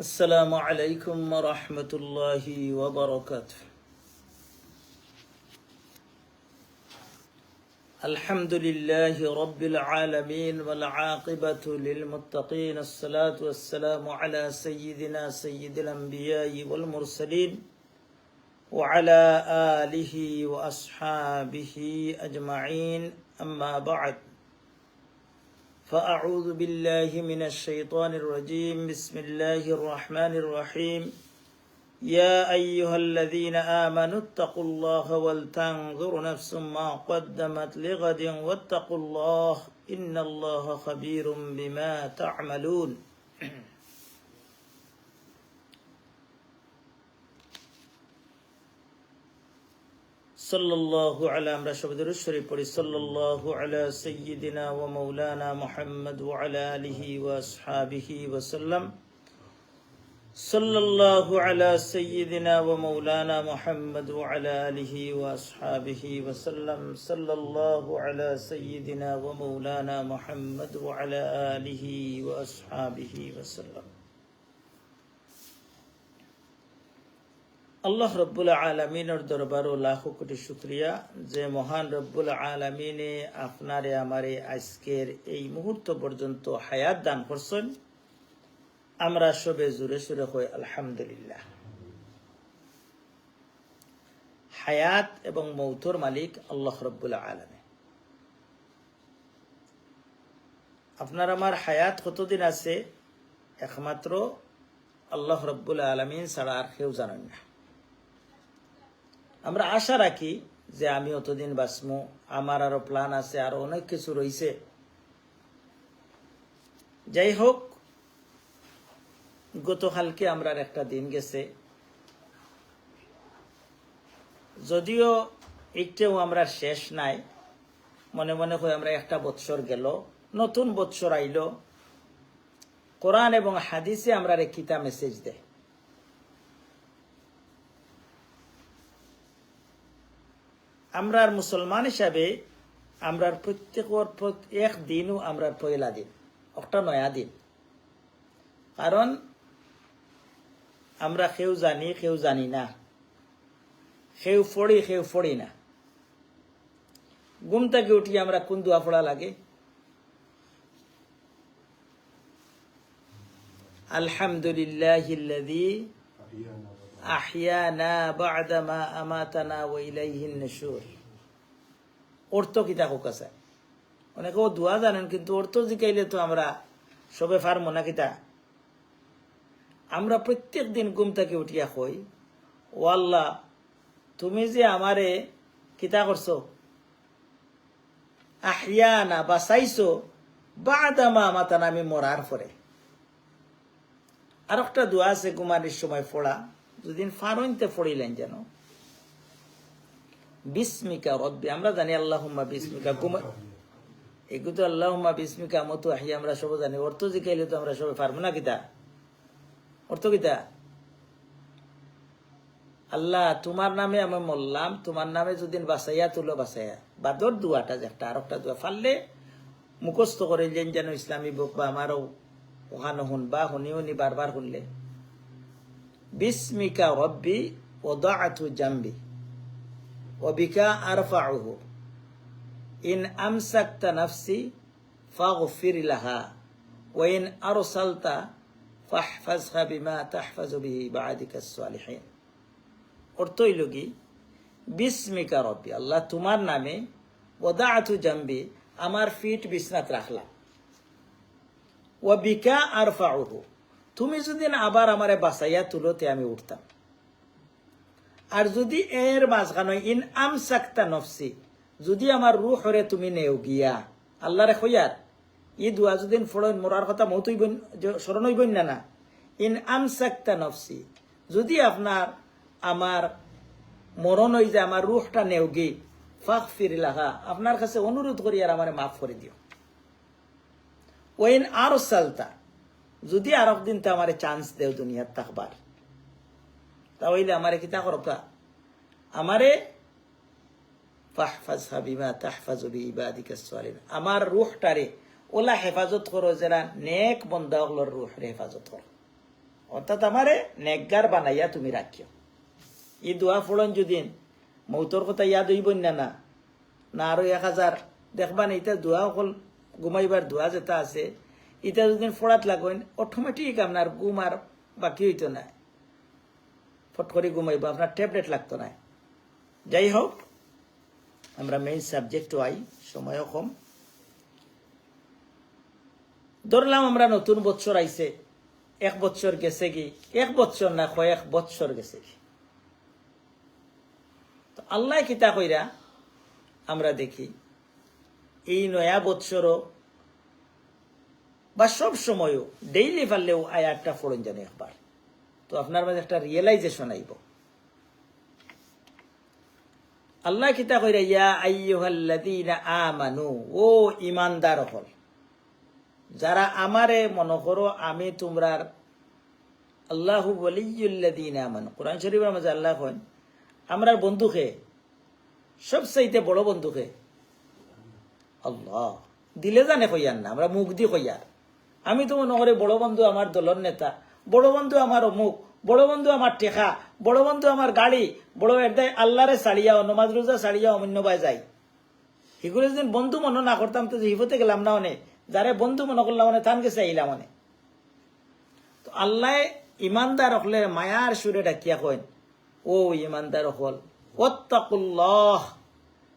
السلام عليكم ورحمة الله وبركاته. الحمد لله رب العالمين والعاقبة للمتقين الصلاة والسلام على سيدنا سيد الأنبياء والمرسلين وعلى آله وأصحابه أجمعين. أما بعد فأعوذ بالله من الشيطان الرجيم. بسم الله الرحمن الرحيم. يا أيها الذين آمنوا اتقوا الله ولتنظر نفس ما قدمت لغد واتقوا الله إن الله خبير بما تعملون. صلى الله على أمر شبد الشريفه صلى الله على سيدنا ومولانا محمد وعلى آله وأصحابه وسلم. صلى الله على سيدنا ومولانا محمد وعلى آله وأصحابه وسلم. صلى الله على سيدنا ومولانا محمد وعلى آله وأصحابه وسلم. আল্লাহ রব্বুল আলমিনের দরবার ও লাখো কোটি শুক্রিয়া যে মহান রব্বুল আলমিনে আপনারে, আমারে আজকের এই মুহূর্ত পর্যন্ত হায়াত দান করছেন। আমরা সবে জুড়ে সুরে হই আলহামদুলিল্লাহ। হায়াত এবং মৌতর মালিক আল্লাহ রব্বুল আলমে আপনার আমার হায়াত কতদিন আছে? একমাত্র আল্লাহ রব্বুল আলমিন ছাড়া আর কেউ জানেন না। আমরা আশা রাখি যে আমি অতদিন বাঁচমু, আমার আরও প্ল্যান আছে, আরও অনেক কিছু রয়েছে যাই হোক, গতকালকে আমরা একটা দিন গেছে। যদিও একটাও আমরা শেষ নাই, মনে মনে হয় আমরা একটা বৎসর গেল, নতুন বৎসর আইল। কোরআন এবং হাদিসে আমরা কিতা মেসেজ দেয়। আমরার মুসলমান হিসাবে আমরার প্রত্যেকর এক দিনও আমরার পয়লা দিন, একটা নয়া দিন। কারণ আমরা কেউ জানি কেউ জানি না। কেউ ফড়ি কেউ ফড়ি না। ঘুম থেকে উঠি আমরা কোন দোয়া পড়া লাগে? আলহামদুলিল্লাহ আহিয়ানা বাদামা আমাতানা ওইলাইহিন নশুর। অর্থ কিতা হোক আছে। অনেকে ও দোয়া জানেন, কিন্তু অর্থ জিকাইলে তো আমরা সবে ফার্মো না কিতা? আমরা প্রত্যেক দিন ঘুম থেকে উঠিয়া কই, ও আল্লাহ, তুমি যে আমারে কিতা করছ? আহিয়ানা বাঁচাইছো বাদামা মাতানা আমি মরার পরে। আর একটা দোয়া আছে ঘুমানির সময় ফোড়া দুদিন ফারইনতে ফড়িলেন যেন। বিস্মিকা রব্বি, আমরা জানি আল্লাহুম্মা বিস্মিকা, ঘুমা এগুলো তো আল্লাহুম্মা বিস্মিকা মতো আহি আমরা সব জানি। অর্থ জিকাইলে তো আমরা সবাই পারব না কিতা? অর্থ কিতা? আল্লাহ, তোমার নামে আমি মরলাম, তোমার নামে যদি বাসাইয়া তুলো বাসাইয়া বাদর দুয়াটা যে একটা আর একটা দুয়া ফাললে মুখস্থ করে যেন যেন ইসলামী বুক বা আমারও ওখানে শুন বা শুনি শুনি বারবার শুনলে বিস্মিকা রব্বি ওদাআতু জাম্বি وبك أرفعه إن أمسكت نفسي فاغفر لها وإن أرسلت فاحفظها بما تحفظ به بعدك الصالحين অর্থ হইল কি বিস্মিকা রব্বি আল্লাহ তোমার নামে ওদাআতু জাম্বি আমার ফিট বিছনাত রাখলাম ও বিকা আর তুমি যদি আবার আমারে বাঁচাইয়া তুলোতে আমি উঠতাম। আর যদি এর মাঝখানে ইন আম সাক্তা নফসি, যদি আমার রুহ হরে তুমি নেও গিয়া আল্লাহ রে হইয়ার ই দুয়া যদি ফড়ন, মরার কথা মত স্মরণ হইব না না, ইন আম সাক্তা নফসি, যদি আপনার আমার মরণ হই যে আমার রুহটা নেও গি ফাঁক ফিরিলাহা আপনার কাছে অনুরোধ করি আর আমার মাফ করে দিও। ওইন আর সালতা যদি আর একদিন তো আমার চান্স দেও দুনিয়ার থাকবার তাহলে আমারে কিতা করবা? আমারে ফাহফাজহা বিমা তাহফাজু বিইবাদিকা সালিন আমার রূহটারে ওলা হেফাজত করো যারা নেক বন্দাগুলোর রূহরে হেফাজত করো। অর্থাৎ আমারে নেকগার বানাইয়া তুমি রাখিও। ই দোয়া ফোড়ন যদি মৌতর কথা ইয়াদ হইব না না। না আরও এক হাজার, দেখবা না ইটা দোয়া অকল ঘুমাইবার দোয়া যেটা আছে ইটা যদি ফোড়াত লাগবেন অটোমেটিক আপনার গুম আর বাকি হইতো না ফট করে ঘুমাইব আপনার ট্যাবলেট লাগতো না যাই হোক আমরা মেইন সাবজেক্ট আই সময়ও কম ধরলাম আমরা নতুন বছর আইছে এক বছর গেছে কি? এক বছর না কয়েক বছর গেছে কি? আল্লাহ কিতা কইরা, আমরা দেখি, এই নয়া বৎসরও বা সব সময়ও ডেইলি পারলেও আয়াতটা ফোড়ন জানে একবার। তো আপনার মাঝে একটা রিয়েলাইজেশন আইব। আল্লাহ কিতা কইরা ইয়া আইয়ুহাল্লাযীনা আমানু ও ইমানদার হল। যারা আমারে মনে করো, আমি তোমরার আল্লাহু ওয়ালিয়ুল্লাযীনা আমানু কোরআন শরীফের মাঝে আল্লাহ কইন আমরার বন্ধুকে, সবচাইতে বড় বন্ধুকে, আল্লাহ, দিলে জানে কইয়ার না, আমরা মুখ দি কইয়ার। আমি তো মনে করি, বড় বন্ধু আমার দলের নেতা, বড় বন্ধু আমার অমুক, বড় বন্ধু আমার টেকা বড় বন্ধু আমার গাড়ি, বড় একদাই আল্লাহরে সারিয়াও নমাজ রোজা সারিয়াও বাই যাই সেগুলো যদি বন্ধু মনে না করতাম, তো হিফতে গেলাম না অনে। যারে বন্ধু মনে করলাম মানে তান গেছে আইলাম মানে তো আল্লাহ ইমানদার হলে মায়ার সুরে ডাকিয়া কইন, ও ইমানদার হল ওত্তাকুল্লাহ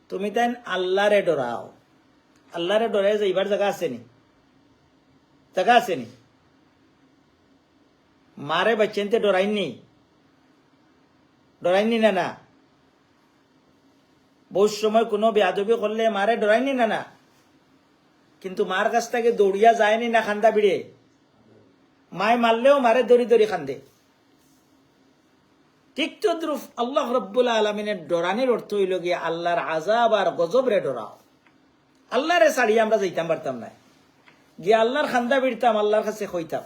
তুমি তাই আল্লাহরে ডরাও। আল্লাহরে ডরাই যে এবার জায়গা আসেনি জায়গা আসেনি মারে বাচ্চেনতে ডরাইনি ডরাইনি না না বহু সময় কোনো বেয়াদবি করলে মারে ডরাইনি না না কিন্তু মার কাছ থেকে দৌড়িয়া যায়নি না খান্দা বিড়ে মায় মারলেও মারে দড়ি দড়ি খান্দে ঠিক তদ্রুপ আল্লাহ রব্বুল আলমিনের ডরানির অর্থ হইল গিয়ে আল্লাহর আজাব আর গজব রে ডরাও আল্লাহরে ছাড়িয়ে আমরা যাইতাম পারতাম না গিয়ে আল্লাহর খান্দা বিড়তাম, আল্লাহর কাছে কইতাম।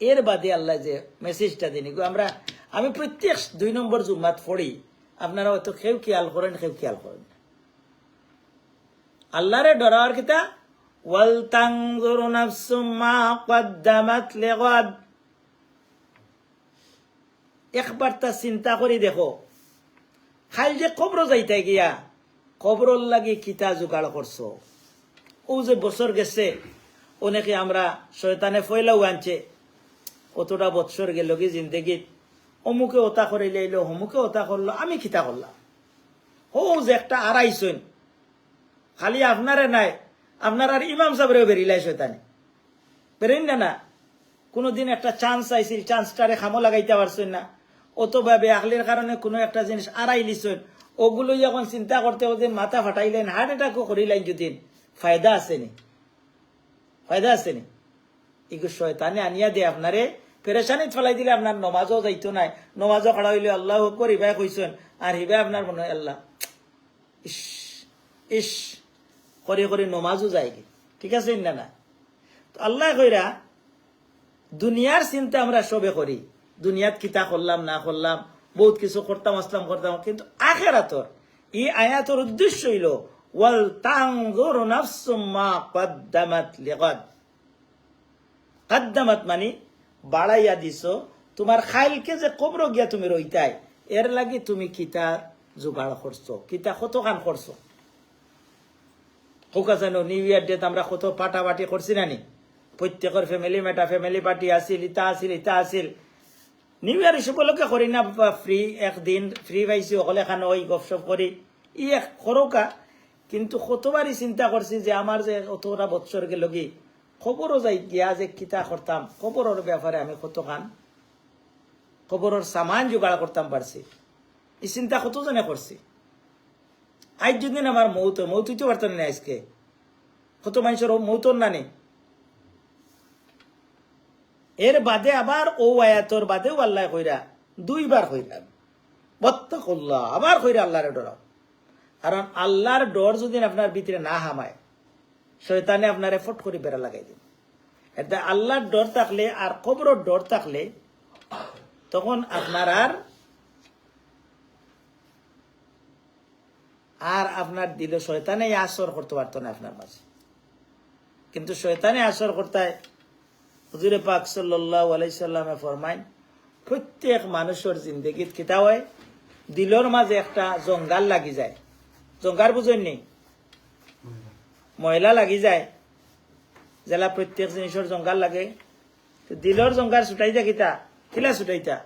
এর বাদে আল্লাহ যে মেসেজটা দিনি আমরা, আমি প্রত্যেক দুই নম্বর জুম্মাত পড়ি, আপনারা হয়তো কেউ খেয়াল করেন, কেউ খেয়াল করেন। আল্লাহরে ডরাওয়ার কিতা? একবার তা চিন্তা করে দেখো যে কবর যাইতে গিয়া কবরর লাগি কিতা জোগাড় করছ? ও যে বছর গেছে, অনেকে আমরা শয়তানে ফয়লাও আনছে। অতটা বৎসর গেল কি জিন্দগিত। অমুকে ওতা করে লাইলো অমুকে ওতা করল, আমি খিতা করলাম। ও যে একটা আড়াইশন খালি আপনারে নাই, আপনার আর ইমাম সাহেবেরও বেরিলাই শয়তানে। বেরেন না না, কোনোদিন একটা চান্স আইছিল চান্সটারে খামো লাগাইতে পারছেন না। অথবা বেআকলির কারণে কোনো একটা জিনিস আড়াই লিছেন ওগুলো যখন চিন্তা করতে ওদের মাথা ফাটাইলেন, হার্ট অ্যাটাকও করিলেন যদি ফায়দা আসেনি ফায়দা আসেনি এগুলো শয়তানে আনিয়া দিয়ে আপনারে। পেরেশানিত ফেলাই দিলে আপনার নমাজও যাইতো নাই। নমাজও খাড়া হইলে আল্লাহ করি হিবাই কইছেন আর হিবাই আপনার মনে হয় আল্লাহ। ইস ইস, করে করে নমাজও যায় কি ঠিক আছে না না? তো আল্লাহ কইরা, দুনিয়ার চিন্তা আমরা সবে করি। দুনিয়াত কিতা করলাম না করলাম বহুত কিছু করতাম, আসলাম, করতাম। কিন্তু আখেরাতর, এই আয়াতর উদ্দেশ্য হইল ওয়াল তানজুর নাফসুম মা কদ্দামাত লিগাদ। কদ্দামাত মানে বাড়াইয়া দিছ, তোমার খাইলকে যে কবর গিয়া তুমি রইতাই, এর লাগি তুমি কিতা জোগাড় করছ, কিতা কত কাম করছ? হোক জানো নিউ ইয়ার ডেট আমরা কত পাটাপাটি করছি না নি? প্রত্যেকের ফ্যামিলি মেটা ফ্যামিলি পার্টি আসিল ইতা আসিল ইতা আসিল নিউ ইয়ার সকলকে করি না ফ্রি একদিন ফ্রি পাইছি, অকলে খানো ওই গপসপ করি। ই এক সরকা কিন্তু কতবারই চিন্তা করছি যে আমার যে অতটা বৎসর গেল কি খবরও যাই গিয়া যে কিতা করতাম খবরের ব্যাপারে আমি কত খান? খবরের সামান জোগাড় করতাম পারছি এই চিন্তা কতজনে করছি আজ যদি আমার মৌত মৌত হইতে পারতাম না আজকে কত মানুষের মৌতর না নেই এর বাদে আবার ও আয়াতর বাদেও আল্লাহ কইরা দুইবার কইরাম বত্তাকুল্লাহ আবার কইরা আল্লাহরে ডরাও কারণ আল্লাহর ডর যদি আপনার ভিতরে না হামায়, শয়তানে আপনারে ফট করে বেড়া লাগাই দিন এটা আল্লাহর ডর থাকলে আর কবরের ডর থাকলে, তখন আপনার আর আর আপনার দিল শয়তানে আসর করতে পারতো না আপনার মাঝে। কিন্তু শয়তানে আসর করতে হুজুরে পাক সাল্লাহ ফরমাইন প্রত্যেক মানুষের জিন্দগিত কিতা হয়, দিলর মাঝে একটা জঙ্গাল লাগি যায়। জঙ্গার বুঝেন নি? ময়লা লাগি যায়। জেলা প্রত্যেক জিনিসের জঙ্গাল লাগে। দিলর জঙ্গার ছুটাইতা কিতা? কিলা ছুটাইতা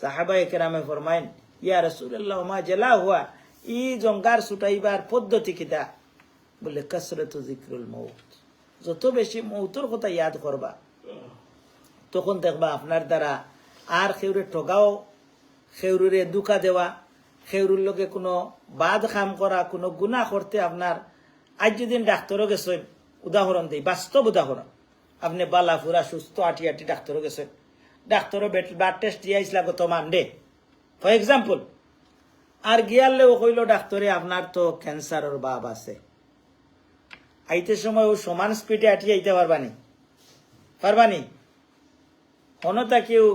সাহাবা একরামে ফরমাইন ইয়া রসুল্লাহ জেলা হুয়া ই জঙ্গার ছুটাইবার পদ্ধতি কিতা? বলে কসরত জিক্রুল মৌত, যত বেশি মৌতর কথা ইয়াদ করবা তখন দেখবা আপনার দ্বারা আর খেউরে ঠগাও খেউরে দুকা দেওয়া খেউরুর লগে কোনো বাদ কাম করা, কোনো গুণা করতে আপনার আজ যেদিন ডাক্তারও গেছেন, উদাহরণ দিই, বাস্তব উদাহরণ। আপনি বালা, ফুরা, সুস্থ, আটি আটি ডাক্তারও গেছেন। ডাক্তারও ব্লাড টেস্ট দিয়ে আইসলা গত মানডে। ফর এক্সাম্পল আর গিয়ালেও কইল ডাক্তারে, আপনার তো ক্যান্সারের বাপ আছে। আইতে সময় ও সমান স্পিডে আটি আইতে পারবানি পারবানি হনতা কেউ,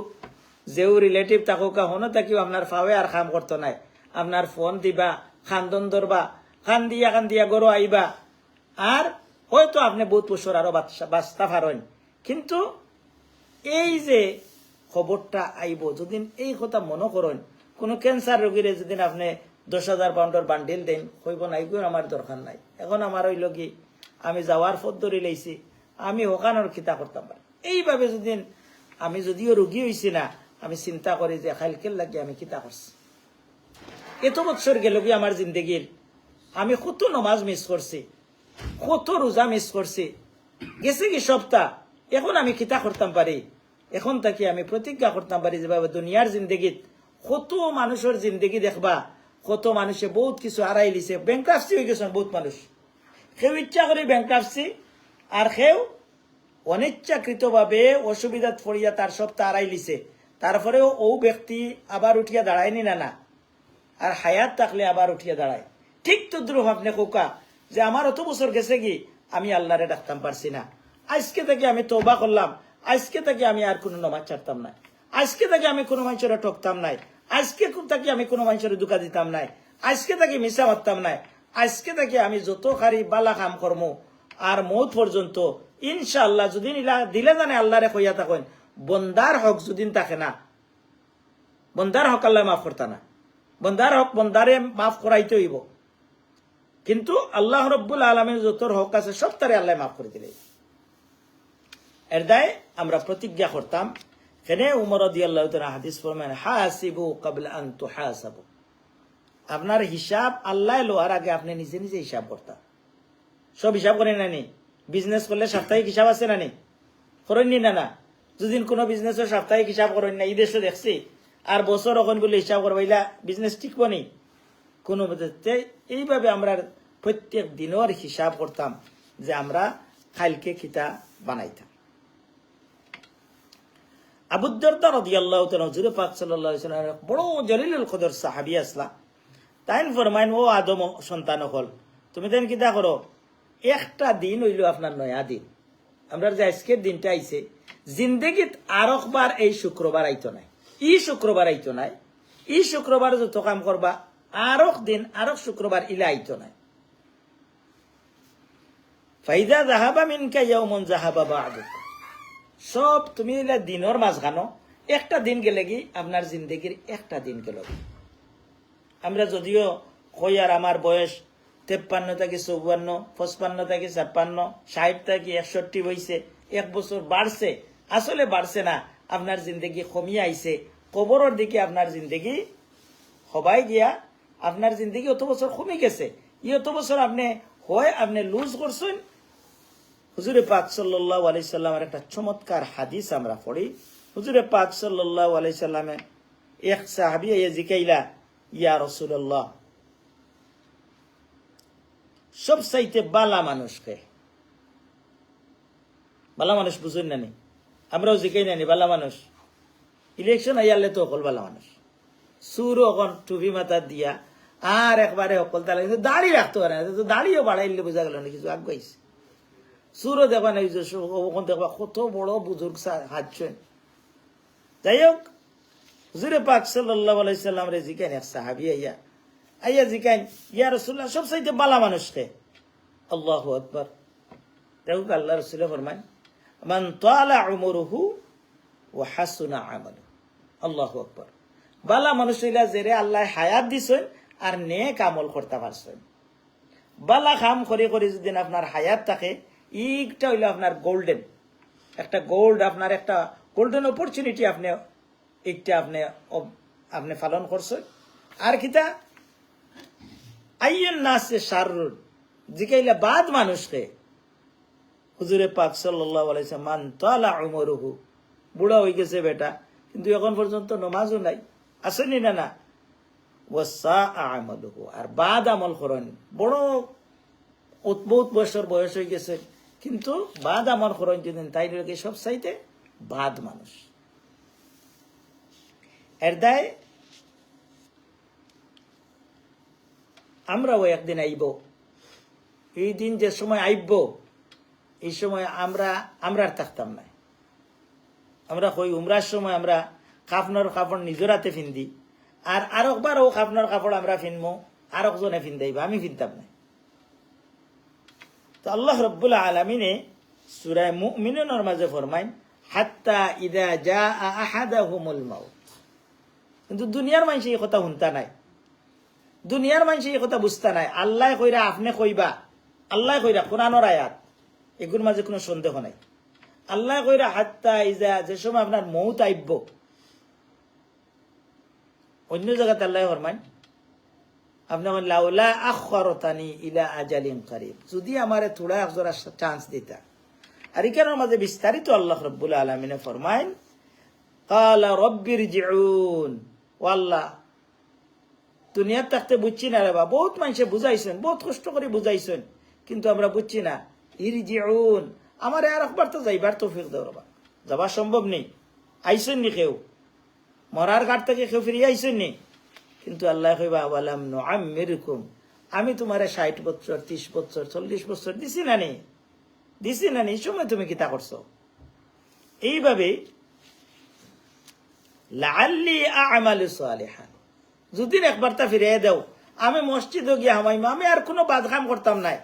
যেও রিলেটিভ থাকুকা, হনতা কেউ আপনার ফাওয়ে আর কাম করতো নাই। আপনার ফোন দিবা, খান্দন ধরবা, খান দিয়া খান দিয়া গরো আইবা। আর হয়তো আপনি বহুত বছর আরও বাঁচতা পারেন কিন্তু এই যে খবরটা আইব, যদিন এই কথা মনে করেন, কোনো ক্যান্সার রোগীরে যদিন আপনি দশ হাজার পাউন্ডের বান্ডিল দেন হইব না এগুলো আমার দরকার নাই। এখন আমার হইল কি আমি যাওয়ার পথ ধরে লাইছি, আমি ওখানোর খিতা করতাম পারি। এইভাবে যদিন আমি যদিও রোগী হয়েছি না, আমি চিন্তা করি যে খাইলকেল লাগে আমি কিতা করছি এত বছর গেল কি আমার জিন্দগির। আমি কত নমাজ মিস করছি, কত রোজা মিস করছি। গেছে কি সপ্তাহ? এখন আমি কিতা করতাম পারি? এখন তাকে আমি প্রতিজ্ঞা করতাম পারি যে দুনিয়ার জিন্দগিত? কত মানুষের জিন্দগি দেখবা, কত মানুষে বহুত কিছু হারাই লিছে ব্যাংক্রাফসি হয়ে গেছেন বহুত মানুষ। কেউ ইচ্ছা করে ব্যাংক্রাফসি আর কেউ অনিচ্ছাকৃতভাবে অসুবিধাত পড়িয়া তার সপ্তাহ হারাই লিছে তারপরেও ও ব্যক্তি আবার উঠিয়া দাঁড়ায়নি না না। আর হায়াত থাকলে আবার উঠিয়া দাঁড়ায়। ঠিক তো দ্রুহ আপনি কোকা যে আমার অত বছর গেছে কি, আমি আল্লাহরে ডাকতাম পারছি না। আজকে থেকে আমি তৌবা করলাম, আজকে থেকে আমি আর কোনো নমাজ ছাড়তাম না আজকে থেকে আমি কোনো মানুষের ঠকতাম নাই। আজকে থেকে আমি কোনো মানুষের দুকা দিতাম নাই। আজকে থেকে মিশা মারতাম নাই। আজকে থেকে আমি যত খারি বালা কাম কর্ম, আর মৌত পর্যন্ত ইনশাআল্লাহ যদি দিলে জানে আল্লাহরে কইয়া থাকেন, বন্দার হক যদি থাকে না, বন্দার হক আল্লাহ মাফ করতা না। বন্দার হক বন্দারে মাফ করাইতে হইব। কিন্তু আল্লাহ রব্বুল আলমের যত হক আছে সব তারে আল্লাহ মাফ করে দিলে এর দায় আমরা প্রতিজ্ঞা করতাম, কেনে উমর দি আল্লাহ হাদিস ফরমান হাসিবু কাবল আন তুহাসাবু। আপনার হিসাব আল্লাহ লোহার আগে আপনি নিজে নিজে হিসাব করতাম সব হিসাব করেন না নি? বিজনেস করলে সাপ্তাহিক হিসাব আছে না নি? করেননি না না? কোনো বিজনেসের সাপ্তাহিক হিসাব করেন না এই দেশে দেখছি। আর বছর এখন বলে হিসাব করব এলা বিজনেস টিকবো নি কোনো এইভাবে আমরা প্রত্যেক দিনের হিসাব করতাম যে আমরা খাইলকে খিতা বানাইতাম। আবুদ্দারদা রাদিয়াল্লাহু তাআলা হুজুর পাক ওয়াসাল্লাম বড় জলিলুল কদর সাহাবী আসলা। তাইন ফরমাইন, ও আদম, সন্তান হল তুমি দেন কিতা করো? একটা দিন হইল আপনার নয়া দিন। আমরা যে আজকের দিনটা আইছে, জিন্দগিত আরকবার এই শুক্রবার আইতো নাই। ই শুক্রবার আইতো নাই, ই শুক্রবার যত কাম করবা, আরক দিন, আরক শুক্রবার ইলা আইতো নাই। ফাইদা জাহাবা মিনকা ইয়াউমুন জাহাবা বা'দুক। সব তুমি এলা দিনের মাঝখানো একটা দিন গেলে কি আপনার জিন্দগির একটা দিন গেল আমরা যদিও কই আর আমার বয়স তেপ্পান্ন থেকে চৌবান্ন পঁচপান্ন থেকে ছাপ্পান্ন, ষাট থেকে একষট্টি হয়েছে এক বছর বাড়ছে, আসলে বাড়ছে না আপনার জিন্দগি কমিয়ে আইছে, কবরের দিকে আপনার জিন্দগি সবাই গিয়া আপনার জিন্দগি অত বছর কমে গেছে। ই অত বছর আপনি হয়, আপনি লুজ করছেন। হুজুরে পাক সাল্লাহ আলি সাল্লামের একটা চমৎকার হাদিস আমরা পড়ি। হুজুরে পাক সাল্লাহ আলি সাল্লামে এক সাহাবি ইয়ে জিকাইলা, ইয়া রসুল্লাহ সব চাইতে বালা মানুষকে। বালা মানুষ বুঝুন না নি? আমরাও জিকাই নানি বালা মানুষ। ইলেকশন আইয়ালে তো অকল বালা মানুষ। সুর অকন টুপি মাথা দিয়া আর একবারে অকল তালা কিন্তু দাড়ি রাখতে পারে না, তো দাড়িও বাড়াইলে বোঝা গেল না কিছু আগাইছে সুরও দেখবা নাই যে ওখান দেখবা কত বড় বুজুর্গ হাজছেন যাই হোক, হুজুরে পাক সাল্লাহ আলাইসাল্লাম রে জিকাইন এক সাহাবি আইয়া। আইয়া জিকাইন ইয়া রসুল্লাহ সব চাইতে বালা মানুষকে। আল্লাহ আকবর। দেখুক আল্লাহ রসুল ফরমান মান তালা উমরুহু ও হাসুনা আল্লাহু আকবার। বালা মানুষ হইলা জেরে আল্লাহ হায়াত দিছেন আর নেক আমল করতে পারছেন। বালা খাম করে করে যদি আপনার হায়াত থাকে ইটা হইল আপনার গোল্ডেন একটা গোল্ড আপনার একটা গোল্ডেন অপরচুনিটি আপনি একটা আপনি আপনি পালন করছেন। আর কিতা? আইয়ন নাসে শারুর জিকাইলা বাদ মানুষকে হুজুরে পাক সাল্লাহ আলাইসা মান তালা উমরুহু। বুড়া হয়ে গেছে বেটা, কিন্তু এখন পর্যন্ত নমাজও নাই। আসেনি না না। আর বাদ আমল করেন। বড় বহুত বছর বয়স হয়ে গেছে, কিন্তু বাদ আমল করেন যদি তাই লোকে সব চাইতে বাদ মানুষ। এর দায় আমরাও একদিন আইব। এই দিন যে সময় আইব এই সময় আমরা আমরা আর থাকতাম না। আমরা কই, উমরার সময় আমরা কাপড় কাপড় নিজের হাতে ফিন্দি। আর আর একবার ও কাপড় কাপড় আমরা ফিনমো, আর একজনে ফিন্দাইব, আমি ফিনতাম না। তো আল্লাহ রব্বুল আলমিনে সুরায় মুমিনের মাঝে ফরমাইন, হাত্তা ইদা যা আহাদাহুমুল মাউত। কিন্তু দুনিয়ার মানুষ এই কথা শুনতা নাই। দুনিয়ার মানুষ এই কথা বুঝতা নাই। আল্লাহ কইরা আপনি কইবা, আল্লাহ কইরা কোরআনর আয়াত। এগুলোর মাঝে কোনো সন্দেহ নাই। আল্লাহ কইরা হাত্তা ইজা যে সময় আপনার মৌত আইব অন্য জায়গাতে আল্লাহ ফরমান আপনি বলেন, লাউলা আখরতানি ইলা আজালিন কারিব যদি আমারে থোড়া একজোড়া চান্স দিতা। আর এখানের মাঝে বিস্তারিত আল্লাহ রব্বুল আলমিনে ফরমাইন কালা রব্বির জিউন ও আল্লাহ দুনিয়ার থাকতে বুঝছি না রে বা বহুত মানুষে বুঝাইছেন বহুত কষ্ট করে বুঝাইছেন কিন্তু আমরা বুঝছি না। ইর জিউন আমার আর একবার তো যাইবার তৌফিক দেও রবা। যাওয়া সম্ভব নেই। আইসেন নি কেউ? মরার ঘাট থেকে কেউ ফিরিয়ে আইসেন নি কিন্তু আল্লাহ কইবা, আওয়ালাম নুআম্মিরকুম? আমি তোমারে ষাট বছর, ত্রিশ বছর, চল্লিশ বছর দিছি না নি। দিছি না নি সময় তুমি কিতা করছ? এইভাবে লাল্লি আমালু সালিহান। যদি একবার তা ফিরিয়ে দাও, আমি মসজিদে গিয়ে হামাইম, আমি আর কোনো বাদ কাম করতাম নাই।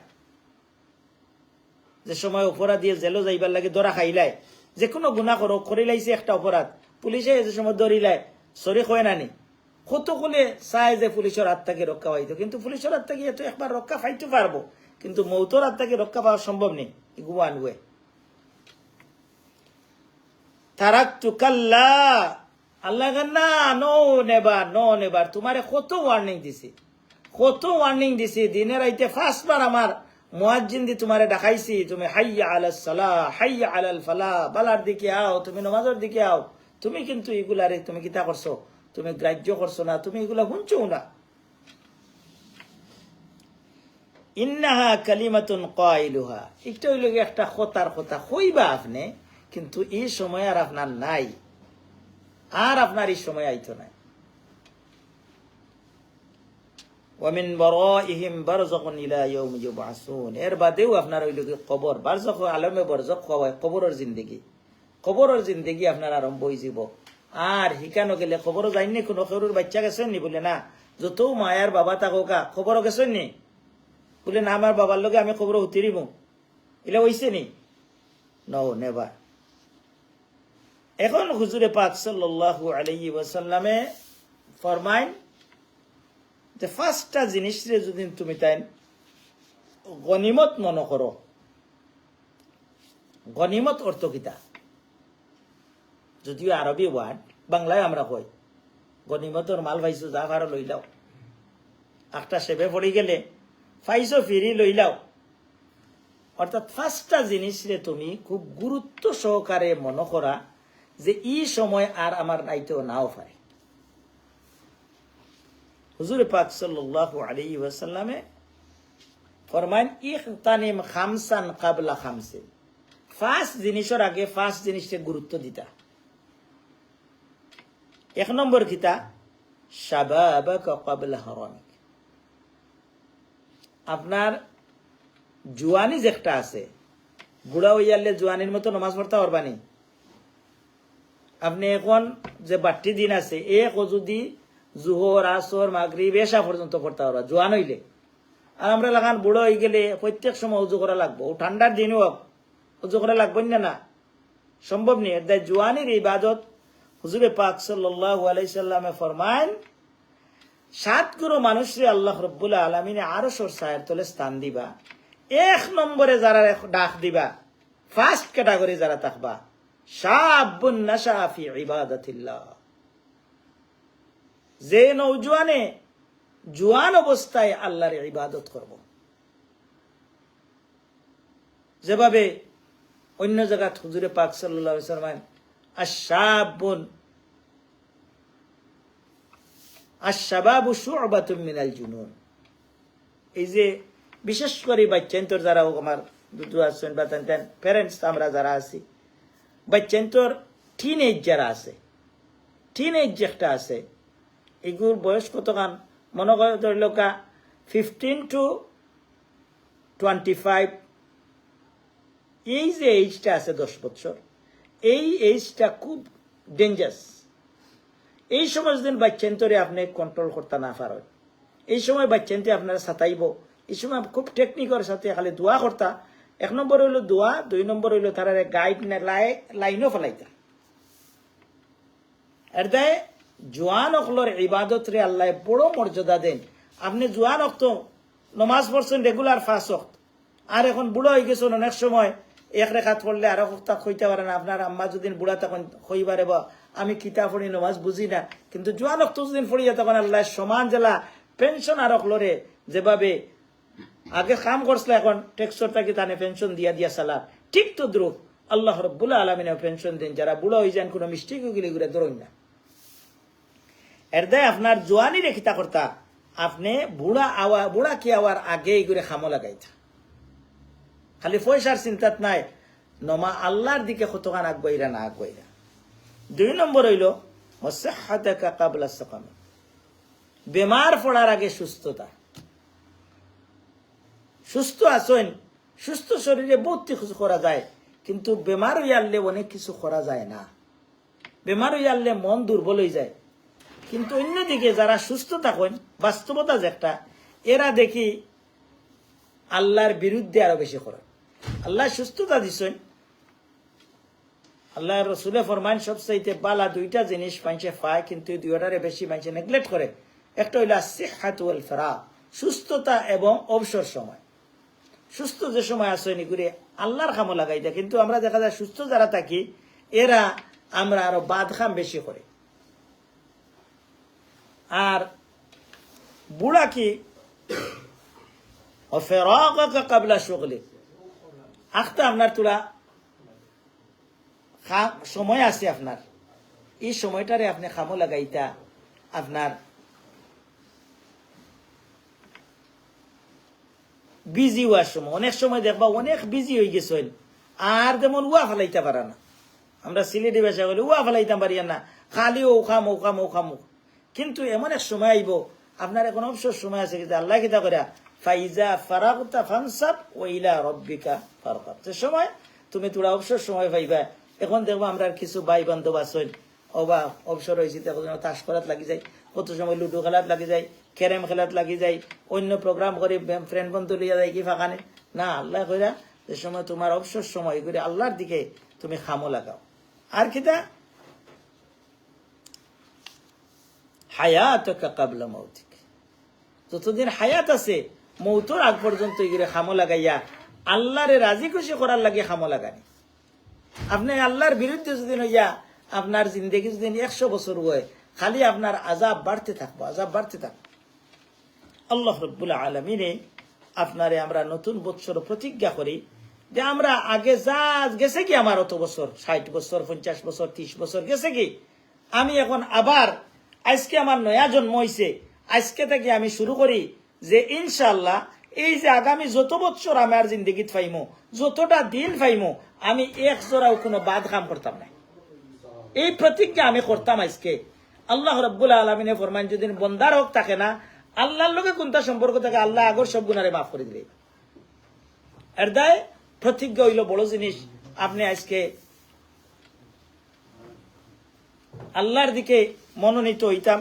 যে সময় অপরাধ দিয়ে জেলো যাইবার লাগে, দরা খাইলাই। যে কোনো গুণা করো করিলাইছে একটা অপরাধ। পুলিশে যে সময় দরিলাই সরি কয় নানি কত কোলে চায় যে পুলিশের হাত থেকে রক্ষা পাইতো। কিন্তু পুলিশের হাত থেকে এত একবার রক্ষা পাইতে পারব কিন্তু মৌতর হাত থেকে রক্ষা পাওয়া সম্ভব নেই গুয়ান গুয়ে তারাক্তু কাল্লা। আল্লাহ না, নো নেবার নো নেবার তোমারে কত ওয়ার্নিং দিছি। কত ওয়ার্নিং দিছি। দিনের আইতে ফার্স্ট বার আমার মুয়াজ্জিন দি তোমারে দেখাইছি, তুমি হাইয়া আলাল সালা, হাইয়া আলাল ফালা, বালার দিকে আও, তুমি নমাজের দিকে আও। তুমি কিন্তু এগুলারে তুমি কিতা করছ? তুমি গ্রাহ্য করছ না, তুমি এগুলা শুনছো না। ইন্নাহা কালিমাতুন কয়লুহা। এটা হইল একটা খতার কথা। হইবা আপনি, কিন্তু এই সময় আর আপনার নাই। আর আপনার এই সময় আইতো নাই। ওয়ামিন বরাইহিম বারযাকুন ইলা ইয়াউমি ইউবআসুন এর বাদেও আপনার হইল গিয়ে কবর, বারযাক আলমে বরযাক কওয়ায় কবরের জিন্দেগি। কবরের জিন্দেগি আপনার আরম্ভ হয়ে যাব। আর হিকানো গেলে খবরও যায়নি কোনো সরুর বাচ্চা গেছেন নি বলে না। যত মায়ার বাবা তাকা খবরও গেছেন নি? বলে না, আমার বাবার লগে আমি খবর উতিরিব এলে হইছে নি? ন নেবা এখন হুজুরে পাক সাল্লাল্লাহু আলাইহি ওয়াসাল্লামে ফরমাইন যে ফার্স্টটা জিনিস রে যদি তুমি তাই গনিমত মনে করো, গনিমত অর্থ কিতা? যদিও আরবি ওয়ার্ড বাংলায় আমরা কই গনিমতর মাল পাইছো, যা ভাড়া লইলাও একটা সেবে পড়ি গেলে, পাইছো ফিরি লইলাও অর্থাৎ ফার্স্টটা জিনিস রে তুমি খুব গুরুত্ব সহকারে মনে করা যে ই সময় আর আমার নাইতেও নাও পারে হুজুর পাক সাল্লাল্লাহু আলাইহি ওয়াসাল্লামে ফরমান ইখতানিম খামসান কাবলা খামসিন। ফার্স্ট জিনিসের আগে ফার্স্ট জিনিসটা গুরুত্ব দিতা। এক নম্বর কিতা শাবাবাকা কাবলা হারামিক। আপনার জুয়ানি যে একটা আছে। বুড়া হইয়ালে জুয়ানির মতো নমাজ পড়তে পারবানি আপনি এখন যে বাট্টি দিন আছে, এক যদি জুহর, আসর মাগরি বেশা পর্যন্ত পড়তে পারবা জোয়ান হইলে। আর আমরা লাগান বুড়ো হয়ে গেলে প্রত্যেক সময় উজু করা লাগবো। ঠান্ডার দিনও হোক উজু করা লাগবে না না। সম্ভব নেই। দায় জুয়ানির ইবাদত হুজুরে পাক সাল্লাল্লাহু আলাইহি সাল্লামে ফরমান সাত গুরু মানুষরে আল্লাহ রব্বুল আলমিনে আরও সরসায়ের তলে স্থান দিবা। এক নম্বরে যারা ডাক দিবা ফার্স্ট ক্যাটাগরি যারা থাকবা। শাবুন নাশা ফি ইবাদাতিল্লাহ। যে নৌজওয়ানে জুয়ান অবস্থায় আল্লাহর ইবাদত করব। যেভাবে অন্য জায়গা হুজুরে পাক সাল্লাম আশাবুন আশাবাবু শুবাতুম মিনাল জুনুন। এই যে বিশেষ করে বাচ্চান্তর যারা আমার দুদু আছেন বা তেন প্যারেন্টস আমরা যারা আছি বাচ্চান্তর টিন এজ যারা আছে টিন এজ একটা আছে এগুলোর বয়স কতখান মনে করে ধরিল ফিফটিন টু টোয়েন্টি ফাইভ এই যে এইজটা আছে দশ বছর এই এইজটা খুব ডেঞ্জারাস এই সময় যদি বাচ্চান্তরে আপনি কন্ট্রোল করতে না পারেন, এই সময় বাচ্চান্তে আপনারা সাতাইব। এই সময় খুব টেকনিকের সাথে খালি দোয়া করতা। এক নম্বর হইল দোয়া, দুই নম্বর হইল তারা গাইড লাইনও ফেলাইতা। এর দায় জোয়ান অকলর ইবাদত রে আল্লাহ বড় মর্যাদা দেন। আপনি জোয়ান অক্ত নমাজ পড়ছেন রেগুলার ফাঁস অক্ত। আর এখন বুড়ো হয়ে গেছেন অনেক সময়, এক রেখাত পড়লে আরও হপ্তা হইতে পারে না। আপনার আম্মা যদি বুড়া তখন হইবারে বা আমি কিতাব পড়ি, নমাজ বুঝি না। কিন্তু জোয়ান অক্ত যদি পড়িয়া তখন আল্লাহ সমান জেলা পেনশন আর অকলরে যেভাবে আগে কাম করছিল, এখন টেক্সর তাকে তানে পেনশন দিয়া দিয়া সালা ঠিক তো দ্রুপ আল্লাহ রব্বুল্লাহ আলমিনে পেনশন দিন। যারা বুড়ো হয়ে যান, কোনো মিস্টেক গেলে ঘুরে ধরুন না। এর দেয় আপনার জোয়ানি রেখিতা কর্তা। আপনি বুড়া আওয়া, বুড়া কি আওয়ার আগে করে খামো লাগাইতা। খালি পয়সার চিন্তাত নাই, নমা আল্লাহর দিকে কতখান আগবাইরা না আগবাইরা দুই নম্বর হইল কাবলা সকামে। বেমার পড়ার আগে সুস্থতা। সুস্থ আছেন, সুস্থ শরীরে বহুত কিছু করা যায়, কিন্তু বেমার হইয়ালে অনেক কিছু করা যায় না। বেমার হইয়ালে মন দুর্বল হয়ে যায়। কিন্তু অন্যদিকে যারা সুস্থ থাকেন, বাস্তবতা যে একটা, এরা দেখি আল্লাহর বিরুদ্ধে আরও বেশি করে আল্লাহ সুস্থতা দিছেন। আল্লাহ রসুলে ফরমান সবচাইতে বালা দুইটা জিনিস মানুষে পায়, কিন্তু দুইটারে বেশি মানুষে নেগলেক্ট করে। একটা হইল সিহাতুল ফেরা সুস্থতা এবং অবসর সময়। সুস্থ যে সময় আসেনি করে আল্লাহর খামো লাগাই দেয় কিন্তু আমরা দেখা যায় সুস্থ যারা থাকি, এরা আমরা আরও বাদ খাম বেশি করে। আর বুড়া কি? কাবলা শুকলে আখতা আপনার তোরা সময় আছে আপনার। এই সময়টারে আপনি খামো লাগাইতা আপনার বিজি হওয়ার সময়। অনেক সময় দেখবা অনেক বিজি হয়ে গেছেন আর যেমন উয়া ফেলাইতে পারে না। আমরা সিলেটি ভাষা বলি উয়া ফেলাইতাম পারি না। খালি ও খাম ও খাম ও খাম। কিন্তু এমন এক সময় আইব, আপনার এখন অবসর সময় আছে, কিন্তু আল্লাহ কিতা করে ফাইজা ফারাকুতা ফানসাব ওইলা রব্বিকা ফারকাত সময় তুমি তোরা অবসর সময় পাইবা, এখন দেখব আমরা কিছু ভাই বান্ধব আছেন, অবা অবসর হয়েছে তখন তাস করাত লাগি যায়, কত সময় লুডো খেলাত লাগি যায়, ক্যারেম খেলাত লাগি যায়, অন্য প্রোগ্রাম করে ফ্রেন্ড বন্ধু লিয়া যায় কি ফাঁকানে? না, আল্লাহ কইরা, যে সময় তোমার অবসর সময় করে আল্লাহর দিকে তুমি খামো লাগাও। আর কিতা হায়াত কাবলা মৌতিক। যতদিন হায়াত আছে, মৌতর আগ পর্যন্ত এগুলো খামো লাগাইয়া আল্লাহরে রাজি খুশি করার লাগে খামো লাগানি। আপনি আল্লাহর বিরুদ্ধে যদি হইয়া আপনার জিন্দগি যদি একশো বছর হয়, খালি আপনার আজাব বাড়তে থাকব আজাব বাড়তে থাকব। আল্লাহ রব্বুল্লাহ আলমিনে আপনারে আমরা নতুন বৎসর প্রতিজ্ঞা করি যে আমরা আগে যা গেছে কি আমার অত বছর, ষাট বছর, পঞ্চাশ বছর, ত্রিশ বছর গেছে কি? আমি এখন আবার আজকে আমার নয়া জন্ম হয়েছে আজকে থেকে আমি শুরু করি যে ইনশাল্লাহ এই যে আগামী যত বছর আমার জিন্দগিত ফাইমো, যতটা দিন ফাইমো, আমি এক জোড়াও কোনো বাদ কাম করতাম না। এই প্রতিজ্ঞা আমি করতাম আজকে। আল্লাহ রব্বুল আলমিনে ফরমান যদি বন্দার হোক থাকে না, আল্লাহর লোকে কোনটা সম্পর্ক থাকে, আল্লাহ আগর সব গুণারে মাফ করে দিলে এর দায় প্রতিজ্ঞা হইল বড় জিনিস, আপনি আজকে আল্লাহর দিকে মনোনীত হইতাম।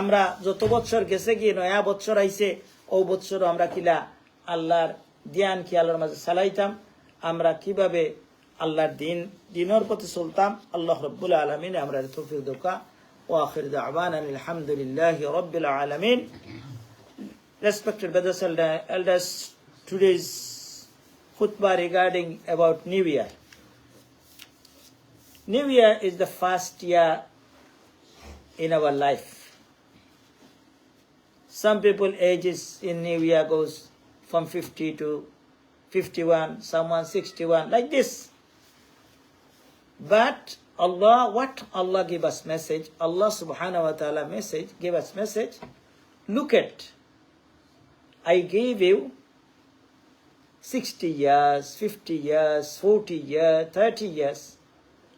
আমরা যত বৎসর গেছে গিয়ে নয়া বৎসর আইছে, ও বৎসর আমরা কিলা আল্লাহর ধ্যান খেয়ালের মাঝে চালাইতাম। আমরা কীভাবে আল্লাহর দিন, দিনের প্রতি চলতাম, আল্লাহ রব্বুল আলমিন আমরা তৌফিক দোকা ও আখির দাওয়ান আলহামদুলিল্লাহ রব্বুল আলমিন। Respected brothers and elders, today's khutbah regarding about new year. New year is the first year in our life. Some people ages in new year goes from 50 to 51 someone 61 like this. But allah what allah give us message? Allah subhanahu wa ta'ala message give us message. Look at I gave you 60 years, 50 years, 40 years, 30 years.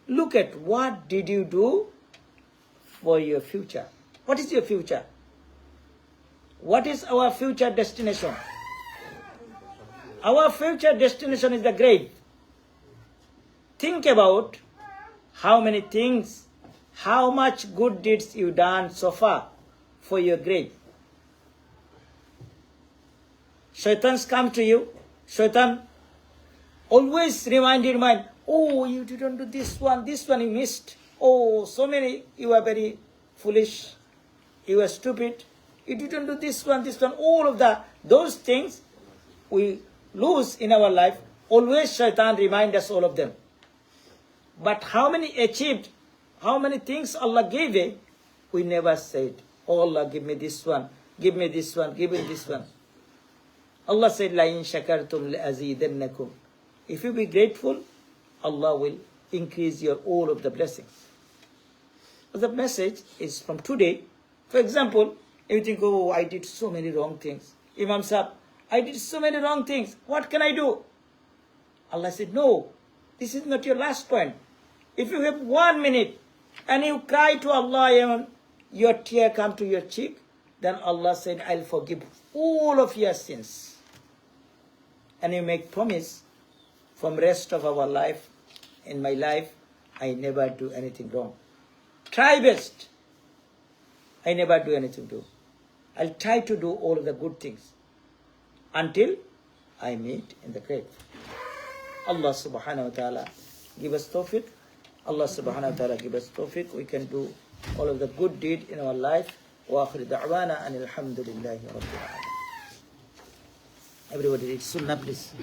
Look at what did you do for your future? What is your future? What is our future destination? Our future destination is the grave. Think about how many things, how much good deeds you done so far for your grave. Shaitans come to you. Shaitan always remind your mind, oh, you didn't do this one, this one you missed. Oh, so many, you are very foolish, you are stupid, you didn't do this one, this one, all of that. Those things we lose in our life. Always Shaitan remind us all of them. But how many achieved, how many things Allah gave it, we never said, oh Allah, give me this one, give me this one, give me this one. Allah said, La in shakartum. If you be grateful, Allah will increase your all of the blessings. The message is from today. For example, you think, oh, I did so many wrong things. Imam Sahib, I did so many wrong things. What can I do? Allah said, no, this is not your last point. If you have one minute and you cry to Allah your tear come to your cheek, then Allah said, I'll forgive all of your sins. And you make promise from rest of our life, in my life, I never do anything wrong Try best. I never do anything wrong. I'll try to do all of the good things until I meet in the grave. Allah subhanahu wa ta'ala give us tawfiq. Allah subhanahu wa ta'ala give us tawfiq. We can do all of the good deed in our life. وآخر دعوانا أن الحمد لله رب العالمين. Everybody read Sunnah please.